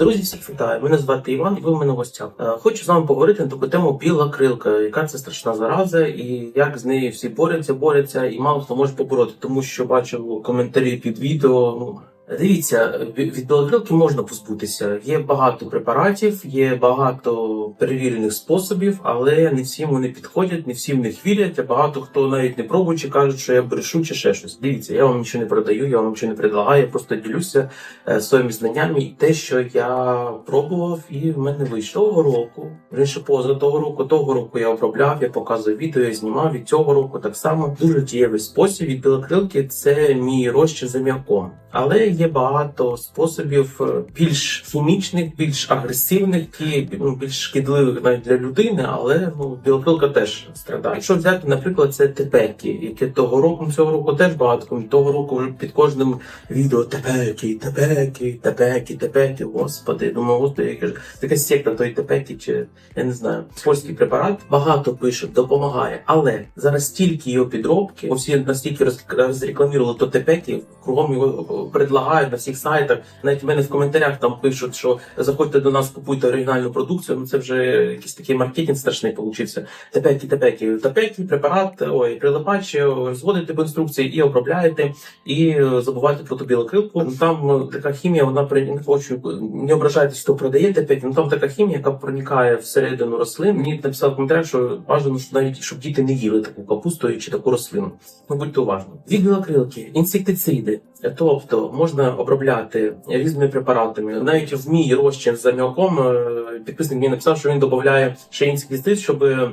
Друзі, всіх вітаю. Мене звати Іван, і ви в мене гостя. Е, Хочу з вами поговорити на таку тему біла крилка, яка це страшна зараза, і як з нею всі борються, борються, і мало хто може побороти, тому що бачив коментарі під відео. Ну дивіться, від білокрилки можна позбутися. Є багато препаратів, є багато перевірених способів, але не всім вони підходять, не всі в них вірять. А багато хто навіть не пробуючи кажуть, що я брешу чи ще щось. Дивіться, я вам нічого не продаю, я вам нічого не предлагаю, я просто ділюся е, своїми знаннями і те, що я пробував, і в мене вийшло того року. Раніше поза того року, того року я обробляв, я показував відео, я знімав від цього року так само. Дуже дієвий спосіб від білокрилки це мій розчин за м'яком. Але є багато способів е, більш хімічних, більш агресивних і ну, більш шкідливих навіть для людини, але ну, білокрилка теж страдає. Якщо взяти, наприклад, це тепеки, яке того року, цього року теж багато того року вже під кожним відео тепеки, тепеки, тепеки, тепеки. Господи, думаю, господи, яка така секта той тепеки, чи я не знаю. Польський препарат багато пишуть, допомагає, але зараз стільки його підробки, всі настільки роз- розрекламували то тепеки, кругом його предлагають на всіх сайтах. Навіть в мене в коментарях там пишуть, що заходьте до нас, купуйте оригінальну продукцію. Ну це вже якийсь такий маркетинг страшний получився. Тепеки, тепеки, тепеки, препарат, ой, прилипач, зводите по інструкції і обробляєте, і е, забувайте про ту білокрилку. Там е, така хімія, вона при не хочу не ображайтесь, хто продає тепеки. Ну там така хімія, яка проникає всередину рослин. Мені написав коментар, що бажано, що навіть щоб діти не їли таку капусту чи таку рослину. Ну будьте уважні. Від білокрилки, інсектициди. Тобто можна обробляти різними препаратами. Навіть в мій розчин з аміаком е, підписник мені написав, що він додає ще інсектицид, щоб е,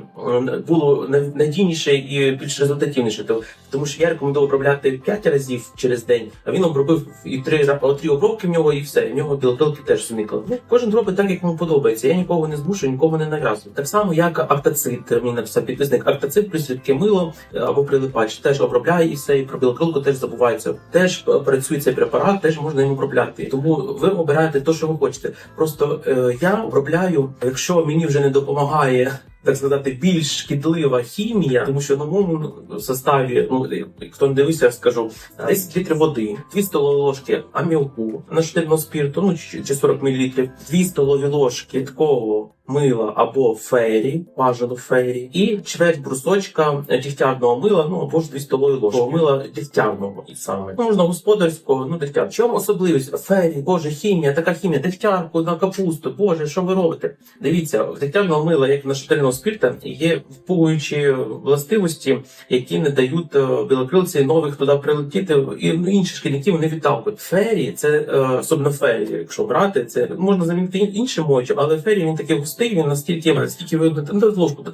було надійніше і більш результативніше. Тому що я рекомендую обробляти 5 разів через день, а він обробив і три три обробки в нього, і все. І в нього білокрилки теж зникли. Ну, кожен робить так, як йому подобається. Я нікого не змушую, нікого не нав'язую. Так само, як актацит, мені написав підписник актацит плюс рідке мило е, або прилипач теж обробляє і все, і про білокрилку теж забувається. Теж працює цей препарат, теж можна їм обробляти. Тому ви обираєте те, що ви хочете. Просто е, я обробляю, якщо мені вже не допомагає. Так сказати, більш шкідлива хімія, тому що на моєму составі, ну хто не дивився, я скажу 10 літрів води, 2 столові ложки аміаку, наштирного спірту, ну чи 40 мл, 2 столові ложки такого мила або фері, бажано фері, і чверть брусочка дігтярного мила, ну або ж 2 столові ложки мила дігтярного і саме. Ну, можна господарського, ну дегтяр. Чому особливість? Фері, боже, хімія, така хімія, дегтярку на капусту, боже, що ви робите? Дивіться, в дегтярного мила, як в нашатирного спірта, є впугуючі властивості, які не дають е, білокрилці нових туди прилетіти, і ну, інші шкідники вони відталкують. Фері, це е, особливо фері, якщо брати, це можна замінити іншим мочем, але фері він такий густий, він настільки, наскільки ви ну, ложку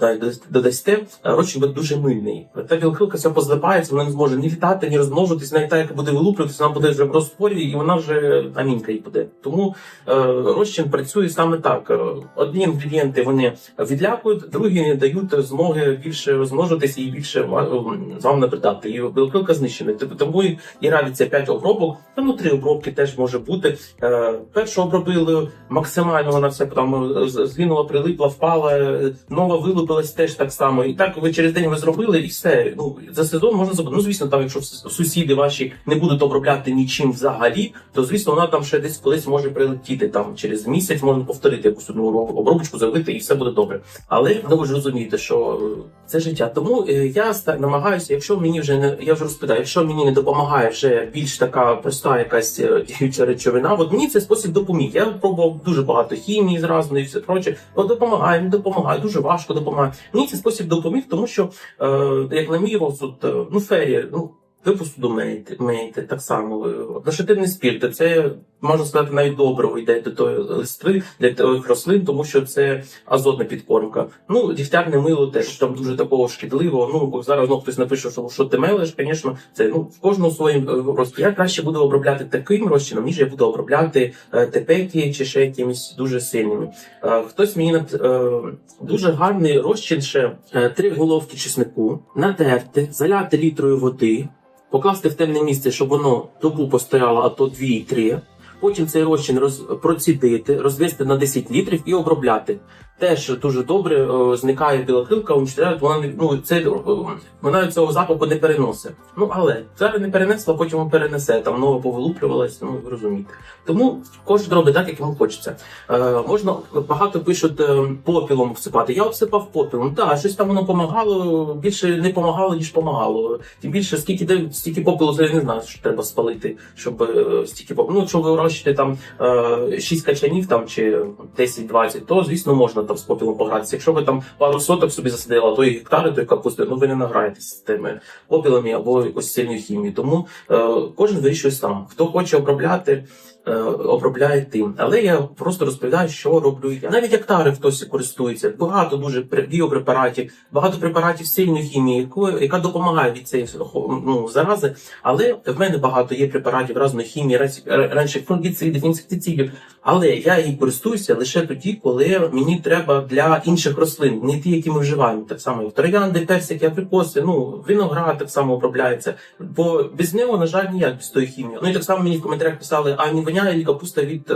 додасте, розчин буде дуже мильний. Та білокрилка вся позлипається, вона не зможе ні літати, ні розмножитись, навіть та, яка буде вилуплюватися, вона буде вже в розтворі, і вона вже амінка їй буде. Тому е, розчин працює саме так. Одні інгредієнти вони відлякують, другі дають змоги більше розмножитися і більше ва- вам набридати. І білокрилка знищена. Тобто Тому і і радиться 5 обробок, там ну, 3 обробки теж може бути. Е, першу обробили максимально, вона все там е, з- прилипла, впала, е, нова вилупилась теж так само. І так ви через день ви зробили, і все. Ну за сезон можна зробити. Ну звісно, там, якщо сусіди ваші не будуть обробляти нічим взагалі, то звісно вона там ще десь колись може прилетіти. Там через місяць можна повторити якусь одну оброб- обробочку, зробити, і все буде добре. Але ну, ви ж розумієте, що е, це життя. Тому е, я намагаюся, якщо мені вже не я вже розпитаю, якщо мені не допомагає вже більш така проста якась діюча речовина, от мені цей спосіб допоміг. Я пробував дуже багато хімії зразу і все проче. От допомагає, допомагає, дуже важко допомагає. Мені цей спосіб допоміг, тому що е, мій розсуд, е, ну ферія, ну. Ви посуду миєте, миєте так само. Нашатирний спірт, це можна сказати навіть добриво йде до тої листви для тих рослин, тому що це азотна підкормка. Ну, дігтярне мило теж там дуже такого шкідливого. Ну бо зараз ну, хтось напише, що, що ти мелиш, звісно, це ну в кожного своїм е. Я краще буду обробляти таким розчином, ніж я буду обробляти е, тепеки чи ще якимись дуже сильними. Е, хтось мені дуже гарний розчин ще три головки чеснику, натерти, заляти літрою води покласти в темне місце, щоб воно добу постояло, а то 2-3. Потім цей розчин роз... процідити, розвести на 10 літрів і обробляти. теж дуже добре е, зникає білокрилка, уничтожають, вона ну це е, вона цього запаху не переносить. Ну але зараз не перенесла, потім перенесе там нове повилуплювалась. Ну розумієте. Тому кожен робить так, як йому хочеться. Е, можна багато пишуть е, попілом обсипати. Я обсипав попілом. Так, щось там воно допомагало, більше не допомагало, ніж допомагало. Тим більше, скільки де стільки попілу, я не знаю, що треба спалити, щоб стільки попелу. Ну, вирощуєте там е, 6 качанів там чи 10-20, то звісно можна там з попілом погратися. Якщо ви там пару соток собі засадили, то і гектари, то й капусти, ну ви не награєтеся з тими попілами або якось сильною хімією. Тому е, кожен вирішує сам. Хто хоче обробляти, е, обробляє тим. Але я просто розповідаю, що роблю я. Навіть гектари хтось користується. Багато дуже пре- біопрепаратів, багато препаратів сильної хімії, яка допомагає від цієї ну, зарази. Але в мене багато є препаратів різної хімії, раніше фунгіцидів, інсектицидів. Але я її користуюся лише тоді, коли мені треба для інших рослин, не ті, які ми вживаємо. Так само як троянди, персики, абрикоси, ну виноград так само обробляється. Бо без нього, на жаль, ніяк без тої хімії. Ну і так само мені в коментарях писали, а не воняє і капуста від е,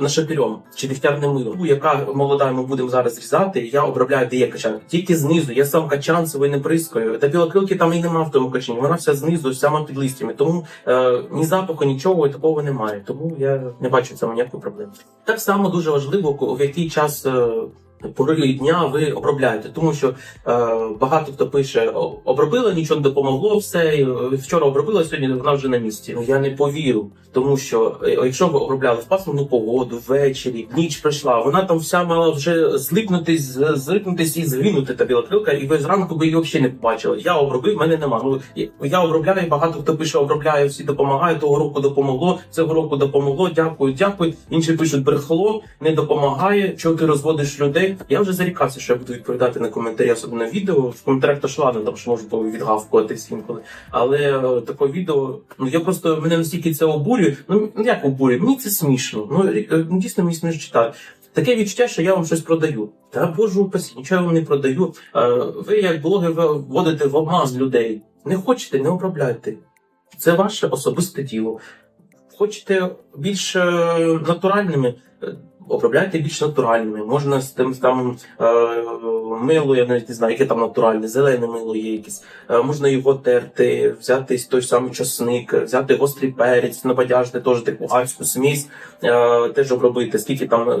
нашатирьом чи дегтярним милом. Ту, яка молода, ми будемо зараз різати. Я обробляю, де є качан. Тільки знизу. Я сам качан собі не прискою. Та білокрилки там і нема в тому качані. Вона вся знизу, сама під листями. Тому е, ні запаху, нічого такого немає. Тому я не бачу цього ніякої проблеми. Так само дуже важливо, в який час. Пори дня ви обробляєте, тому що е, багато хто пише «О, обробила, нічого не допомогло, все е, вчора обробила, сьогодні вона вже на місці. Ну я не повірю, тому що е, якщо ви обробляли в пасмурну погоду, ввечері, ніч прийшла, вона там вся мала вже злипнутись, злипнутись і згинути та білокрилка, і ви зранку би її взагалі не побачили. Я обробив, мене нема. Ну я- обробляю, багато хто пише, обробляє, всі допомагає. Того року допомогло, цього року допомогло. Дякую, дякую. Інші пишуть брехло, не допомагає. Чого ти розводиш людей? Я вже зарікався, що я буду відповідати на коментарі, особливо на відео. В коментарях то ж ладно, там що можу відгавкуватись інколи. Але е, таке відео, ну я просто мене настільки це обурює. Ну ну, як обурює? Мені це смішно. Ну е, ну, дійсно мені смішно читати. Таке відчуття, що я вам щось продаю. Та божу упасі, нічого я вам не продаю. Е, Ви, як блогер, вводите в обман людей. Не хочете, не обробляйте. Це ваше особисте діло. Хочете більш е, натуральними, е, обробляйте більш натуральними. Можна з тим там е, мило, я навіть не знаю, яке там натуральне, зелене мило є якесь. Е, можна його терти, взяти той самий часник, взяти гострий перець, набадяжити теж таку адську смісь, е, теж обробити. Скільки там е,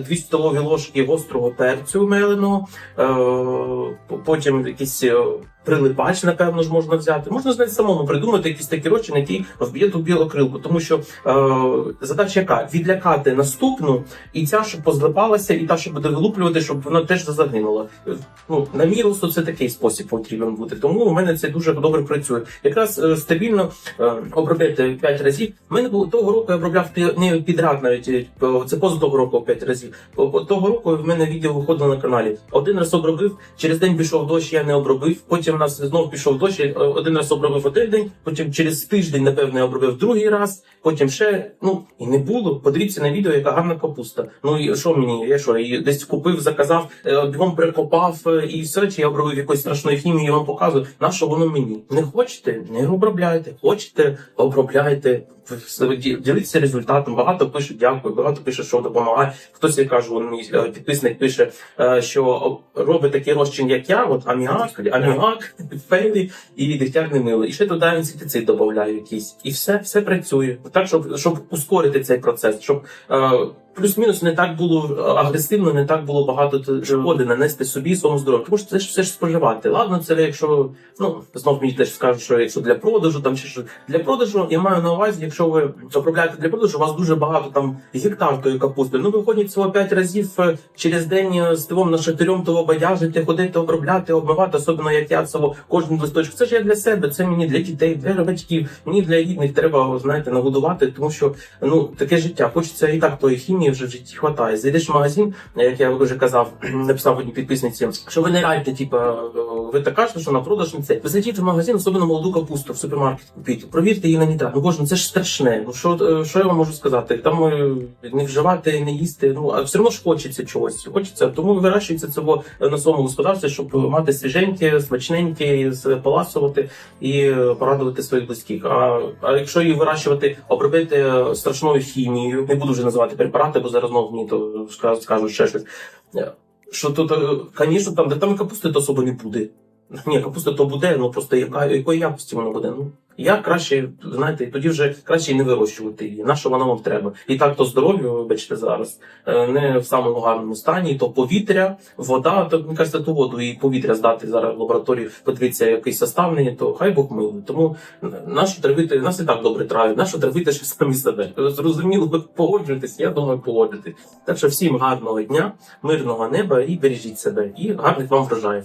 2 столові ложки гострого перцю меленого, е, потім якісь. е, Прилипач, напевно, ж можна взяти. Можна навіть самому придумати якісь такі речі, які вб'є ту білокрилку. Тому що е, задача яка? Відлякати наступну, і ця, щоб позлипалася, і та, що буде вилуплювати, щоб вона теж загинула. Ну, на мій розсуд це такий спосіб потрібен бути. Тому у мене це дуже добре працює. Якраз е, стабільно е, обробляти 5 разів. У мене було того року я обробляв не підряд навіть е, це поза того року 5 разів. Того року в мене відео виходило на каналі. Один раз обробив, через день пішов дощ, я не обробив. Потім у нас знов пішов дощ, один раз обробив один день, потім через тиждень, напевно, я обробив другий раз, потім ще. Ну і не було. Подивіться на відео, яка гарна капуста. Ну і що мені? Я що, її десь купив, заказав, е, бігом прикопав е, і все, чи я обробив якоюсь страшною хімією, вам показую. На що воно мені? Не хочете? Не обробляйте. Хочете, обробляйте. Все, ді- Діліться результатом. Багато пишуть дякую, багато пише, що допомагає. Хтось я кажу, мій е, підписник пише, е, що робить такий розчин, як я, от аміак, аміак, фейлі і дегтярне мило. І ще туди інсектицид додаю якийсь. І все, все працює. Так, щоб, щоб ускорити цей процес, щоб е, плюс-мінус не так було агресивно, не так було багато шкоди нанести собі своєму здоров'ю. Тому що це ж все ж споживати. Ладно, це якщо ну знов мені теж скажуть, що якщо для продажу, там чи що для продажу, я маю на увазі, якщо ви обробляєте для продажу, у вас дуже багато там гектар тої капусти. Ну виходить всього 5 разів е, через день е, з тивом на шатирем того бадяжити, ходити, обробляти, обмивати, особливо як я цього кожен листочок. Це ж я для себе, це мені для дітей, для батьків, мені для рідних треба знаєте нагодувати, тому що ну таке життя. Хочеться і так тої хімії вже в житті хватає. Зайдеш в магазин, як я вже казав, написав одній підписниці, що ви не радьте, типа ви так кажете, що на продаж не це. Ви зайдіть в магазин, особливо молоду капусту в супермаркет купіть. Провірте її на нітрат. Ну боже, ну це ж страшне. Ну що, е, що я вам можу сказати? Там е, не вживати, не їсти. Ну а все одно ж хочеться чогось. Хочеться, тому вирощується цього на своєму господарстві, щоб мати свіженьке, смачненьке, поласувати і е, порадувати своїх близьких. А, а якщо її вирощувати, обробити страшною хімією, не буду вже називати препарати, бо зараз знову мені то скажуть, ще щось. Що тут, звісно, там, де там капусти то особо не буде. Ні, капуста то буде, ну просто яка, якої якості вона буде. Ну, я краще, знаєте, тоді вже краще не вирощувати її. На що вона вам треба? І так то здоров'я, вибачте, зараз е, не в самому гарному стані, то повітря, вода, то мені кажеться, ту воду і повітря здати зараз в лабораторії, подивитися якийсь составний, то хай Бог милує. Тому наші травити, нас і так добре травлять, нащо травити ще самі себе. Зрозуміло, ви погоджуєтесь, я думаю, погоджуєтесь. Так що всім гарного дня, мирного неба і бережіть себе, і гарних вам врожаїв.